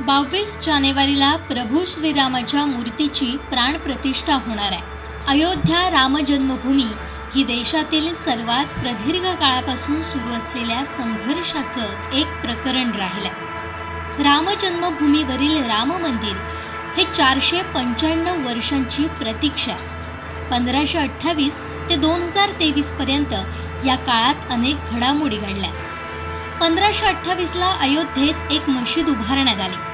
बावीस जानेवारीला प्रभू श्रीरामाच्या मूर्तीची प्राणप्रतिष्ठा होणार आहे. अयोध्या रामजन्मभूमी ही देशातील सर्वात प्रदीर्घ काळापासून सुरू असलेल्या संघर्षाचं एक प्रकरण राहिलं आहे रामजन्मभूमीवरील राम मंदिर हे चारशे पंच्याण्णव वर्षांची प्रतीक्षा आहे. पंधराशे अठ्ठावीस ते दोन हजार तेवीसपर्यंत या काळात अनेक घडामोडी घडल्या. पंधराशे अठ्ठावीसला अयोध्येत एक मशीद उभारण्यात आली.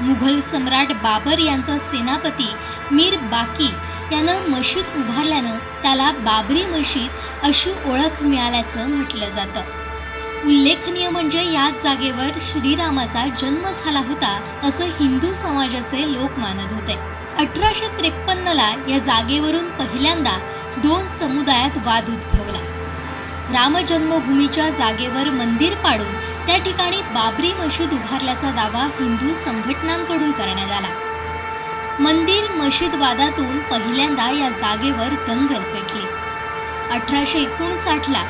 मुघल सम्राट बाबर यांचा सेनापती मीर बाकी यानं मशीद उभारल्यानं त्याला बाबरी मशीद अशी ओळख मिळाल्याचं म्हटलं जातं. उल्लेखनीय म्हणजे याच जागेवर श्रीरामाचा जन्म झाला होता असं हिंदू समाजाचे लोक मानत होते. अठराशे त्रेपन्नला या जागेवरून पहिल्यांदा दोन समुदायात वाद उद्भवला. रामजन्मभूमीच्या जागेवर मंदिर पाडून त्या ठिकाणी बाबरी मशीद उभारल्याचा दावा हिंदू संघटनांकडून करण्यात आला. मंदिर मशीद वादातून पहिल्यांदा या जागेवर दंगल पेटली. अठराशे एकोणसाठला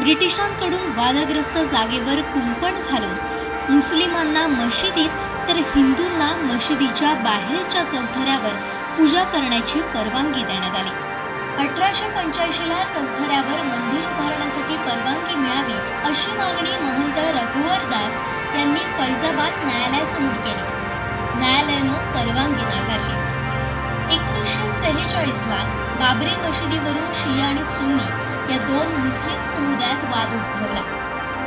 ब्रिटिशांकडून वादग्रस्त जागेवर कुंपण घालून मुस्लिमांना मशिदीत तर हिंदूंना मशिदीच्या बाहेरच्या चौथऱ्यावर पूजा करण्याची परवानगी देण्यात आली. अठराशे पंच्याऐंशीला चौथऱ्यावर मंदिर उभारण्यासाठी परवानगी मिळावी अशी मागणी महंत रघुवर दास यांनी फैजाबाद न्यायालयासमोर केली. न्यायालयानं परवानगी नाकारली. एकोणीसशे सेहेचाळीसला बाबरी मशिदीवरून शिया आणि सुन्नी या दोन मुस्लिम समुदायात वाद उद्भवला.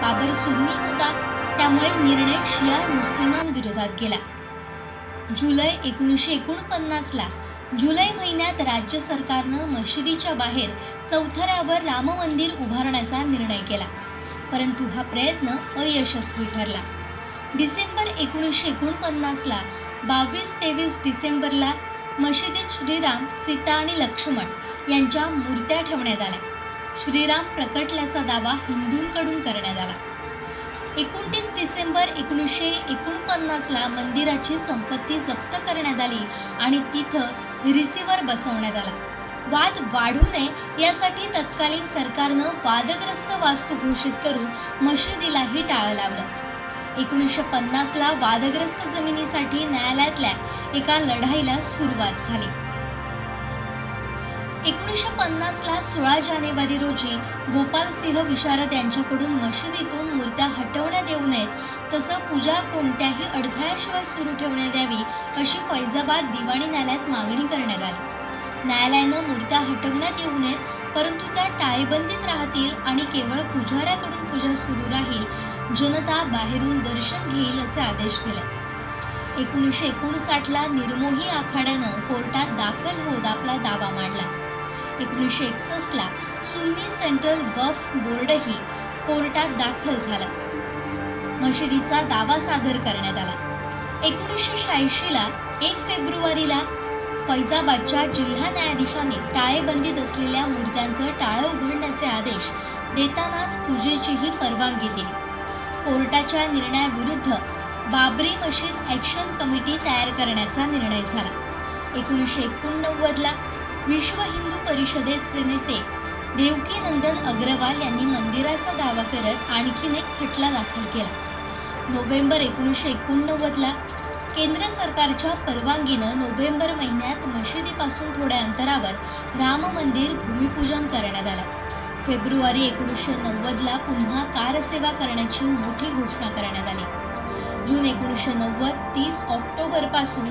बाबर सुन्नी होता त्यामुळे निर्णय शिया मुस्लिमांविरोधात गेला. जुलै एकोणीसशे एकोणपन्नासला जुलै महिन्यात राज्य सरकारनं मशिदीच्या बाहेर चौथऱ्यावर राम मंदिर उभारण्याचा निर्णय केला. परंतु हा प्रयत्न अयशस्वी ठरला. डिसेंबर एकोणीसशे एकोणपन्नासला बावीस तेवीस डिसेंबरला मशिदीत श्रीराम सीता आणि लक्ष्मण यांच्या मूर्त्या ठेवण्यात आल्या. श्रीराम प्रकटल्याचा दावा हिंदूंकडून करण्यात आला. एकोणतीस डिसेंबर एकोणीसशे एकोणपन्नासला मंदिराची संपत्ती जप्त करण्यात आली आणि तिथं रिसिव्हर बसवण्यात आला. वाद वाढू नये यासाठी तत्कालीन सरकारनं वादग्रस्त वास्तू घोषित करून मशिदीलाही टाळं लावलं. एकोणीसशे पन्नासला वादग्रस्त जमिनीसाठी न्यायालयातल्या एका लढाईला सुरुवात झाली. एकोणीसशे पन्नासला सोळा जानेवारी रोजी गोपालसिंह विशारद यांच्याकडून मशिदीतून मूर्त्या हटवण्यात येऊ नयेत. तसं पूजा कोणत्याही अडथळ्याशिवाय सुरू ठेवण्यात यावी अशी फैजाबाद दिवाणी न्यायालयात मागणी करण्यात आली. न्यायालयानं मूर्त्या हटवण्यात येऊ नयेत परंतु त्या टाळेबंदीत राहतील आणि केवळ पुजाऱ्याकडून पूजा सुरू राहील. जनता बाहेरून दर्शन घेईल असे आदेश दिले. एकोणीसशे एकोणसाठला निर्मोही आखाड्यानं कोर्टात दाखल होत आपला दावा मांडला. एकोणीसशे एकसष्टला सुन्नी सेंट्रल वफ बोर्डही कोर्टात दाखल झाला. मशिदीचा दावा सादर करण्यात आला. एकोणीसशे शहाऐंशीला एक फेब्रुवारीला फैजाबादच्या जिल्हा न्यायाधीशांनी टाळेबंदीत असलेल्या मूर्त्यांचं टाळं उघडण्याचे आदेश देतानाच पूजेचीही परवानगी दिली. कोर्टाच्या निर्णयाविरुद्ध बाबरी मशीद ॲक्शन कमिटी तयार करण्याचा निर्णय झाला. एकोणीसशे एकोणनव्वदला विश्व हिंदू परिषदेचे नेते देवकीनंदन अग्रवाल यांनी मंदिराचा दावा करत आणखीन एक खटला दाखल केला. नोव्हेंबर एकोणीसशे एकोणनव्वदला केंद्र सरकारच्या परवानगीनं नोव्हेंबर महिन्यात मशिदीपासून थोड्या अंतरावर राम मंदिर भूमिपूजन करण्यात आलं. फेब्रुवारी एकोणीसशे नव्वदला पुन्हा कारसेवा करण्याची मोठी घोषणा करण्यात आली. जून एकोणीसशे नव्वद तीस ऑक्टोबरपासून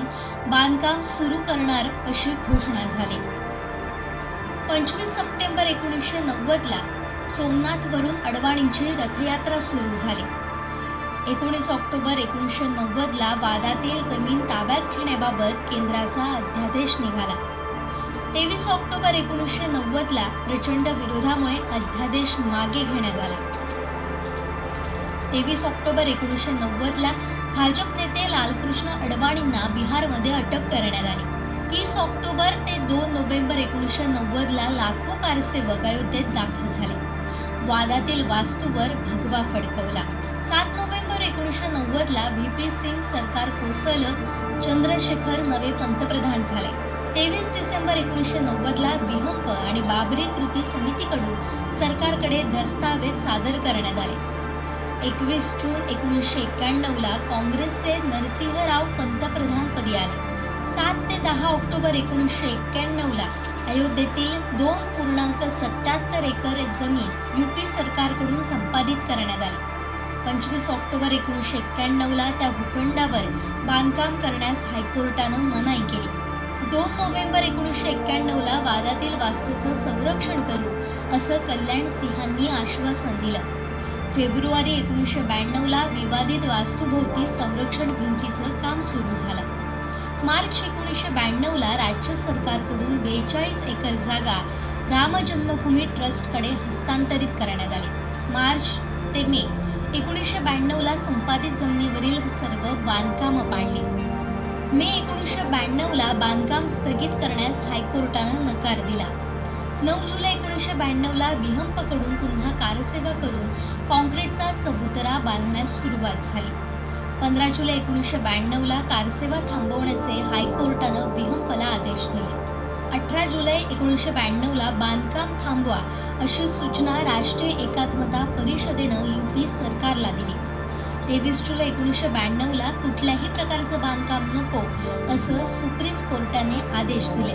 बांधकाम सुरू करणार अशी घोषणा झाली. पंचवीस सप्टेंबर एकोणीसशे नव्वदला सोमनाथवरून अडवाणींची रथयात्रा सुरू झाली. एकोणीस ऑक्टोबर एकोणीसशे नव्वदला वादातील जमीन ताब्यात घेण्याबाबत केंद्राचा अध्यादेश निघाला. तेवीस ऑक्टोबर एकोणीसशे नव्वदला प्रचंड विरोधामुळे अध्यादेश मागे घेण्यात आला. तेवीस ऑक्टोबर एकोणीसशे नव्वदला भाजप नेते लालकृष्ण अडवाणींना बिहारमध्ये अटक करण्यात आली. तीस ऑक्टोबर ते दोन नोव्हेंबर एकोणीसशे नव्वदला लाखो कारसेवक अयोध्येत दाखल झाले. वादातील वास्तूवर भगवा फडकवला. सात नोव्हेंबर एकोणीसशे नव्वदला व्ही पी सिंग सरकार कोसळलं चंद्रशेखर नवे पंतप्रधान झाले. तेवीस डिसेंबर एकोणीसशे नव्वदला विहंप आणि बाबरी कृती समितीकडून सरकारकडे दस्तावेज सादर करण्यात आले. एकवीस जून एकोणीसशे एक्क्याण्णवला काँग्रेसचे नरसिंहराव पंतप्रधानपदी आले. दहा ऑक्टोबर एकोणीसशे एक्क्याण्णवला अयोध्येतील दोन पूर्णांक सत्याहत्तर एकर जमीन युपी सरकारकडून संपादित करण्यात आली. पंचवीस ऑक्टोबर एकोणीसशे एक्क्याण्णवला त्या भूखंडावर बांधकाम करण्यास हायकोर्टानं मनाई केली. दोन नोव्हेंबर एकोणीसशे एक्क्याण्णवला वादातील वास्तूचं संरक्षण करू असं कल्याण सिंहांनी आश्वासन दिलं. फेब्रुवारी एकोणीसशे ब्याण्णवला विवादित वास्तूभोवती संरक्षण भिंतीचं काम सुरू झालं. मार्च एकोणीसशे ब्याण्णवला राज्य सरकारकडून बेचाळीस एकर जागा रामजन्मभूमी ट्रस्टकडे हस्तांतरित करण्यात आली. मार्च ते मे एकोणीसशे ब्याण्णवला संपादित जमिनीवरील सर्व बांधकामं पाडली. मे एकोणीसशे ब्याण्णवला बांधकाम स्थगित करण्यास हायकोर्टानं नकार दिला. नऊ जुलै एकोणीसशे ब्याण्णवला विहंपकडून पुन्हा कारसेवा करून काँक्रीटचा चबुतरा बांधण्यास सुरुवात झाली. पंधरा जुलै एकोणीसशे ब्याण्णवला कारसेवा थांबवण्याचे हायकोर्टानं विहंपला आदेश दिले. अठरा जुलै एकोणीसशे ब्याण्णवला बांधकाम थांबवा अशी सूचना राष्ट्रीय एकात्मता परिषदेनं युपी सरकारला दिली. तेवीस जुलै एकोणीसशे ब्याण्णवला कुठल्याही प्रकारचं बांधकाम नको असं सुप्रीम कोर्टाने आदेश दिले.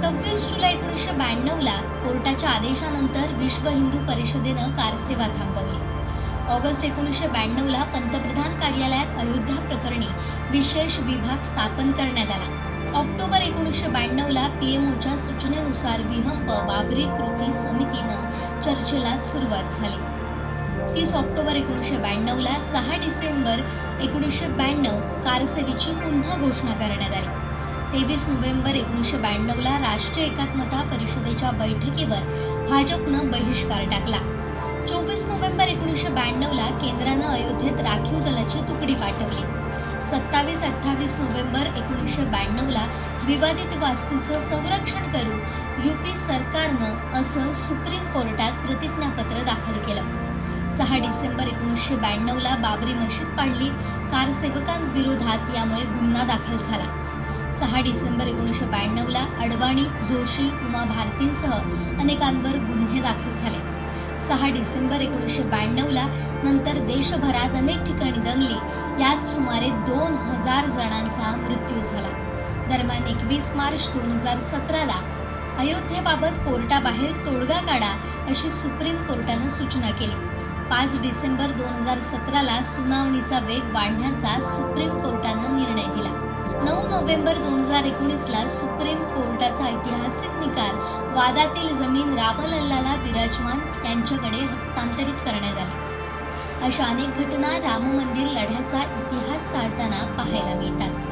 सव्वीस जुलै एकोणीसशे ब्याण्णवला कोर्टाच्या आदेशानंतर विश्व हिंदू परिषदेनं कारसेवा थांबवली. ऑगस्ट एकोणीसशे ब्याण्णवला पंतप्रधान कार्यालयात अयोध्या प्रकरणी विशेष विभाग स्थापन करण्यात आला. ऑक्टोबर एकोणीसशे ब्याण्णवला पी एम ओच्या सूचनेनुसार विहंप बाबरी कृती समितीनं चर्चेला सुरुवात झाली. तीस ऑक्टोबर एकोणीसशे ब्याण्णवला सहा डिसेंबर एकोणीसशे ब्याण्णव कारसेवेची पुन्हा घोषणा करण्यात आली. तेवीस नोव्हेंबर एकोणीसशे ब्याण्णवला राष्ट्रीय एकात्मता परिषदेच्या बैठकीवर भाजपनं बहिष्कार टाकला. चोवीस नोव्हेंबर एकोणीसशे ब्याण्णवला केंद्रानं अयोध्येत राखीव दलाची तुकडी पाठवली. सत्तावीस अठ्ठावीस नोव्हेंबर एकोणीसशे ब्याण्णवला विवादित वास्तूचं संरक्षण करू पी सरकारनं असं सुप्रीम कोर्टात प्रतिज्ञापत्र दाखल केलं. सहा डिसेंबर एकोणीसशे ब्याण्णवला बाबरी मशीद पाडली. कारसेवकांविरोधात यामुळे गुन्हा दाखल झाला. सहा डिसेंबर एकोणीसशे ब्याण्णवला अडवाणी जोशी उमा भारतींसह अनेकांवर गुन्हे दाखल झाले. सहा डिसेंबर एकोणीसशे ब्याण्णवला नंतर देशभरात अनेक ठिकाणी दंगली. यात सुमारे दोन हजार जणांचा मृत्यू झाला. दरम्यान एकवीस मार्च दोन हजार सतराला अयोध्येबाबत कोर्टाबाहेर तोडगा काढा अशी सुप्रीम कोर्टानं सूचना केली. पाच डिसेंबर दोन हजार सतराला सुनावणीचा वेग वाढण्याचा सुप्रीम कोर्टानं निर्णय दिला. नऊ नोव्हेंबर दोन हजार एकोणीसला सुप्रीम कोर्टाचा ऐतिहासिक निकाल. वादातील जमीन रामलल्लाला विराजमान यांच्याकडे हस्तांतरित करण्यात आली. अशा अनेक घटना राम मंदिर लढ्याचा इतिहास चालताना पाहायला मिळतात.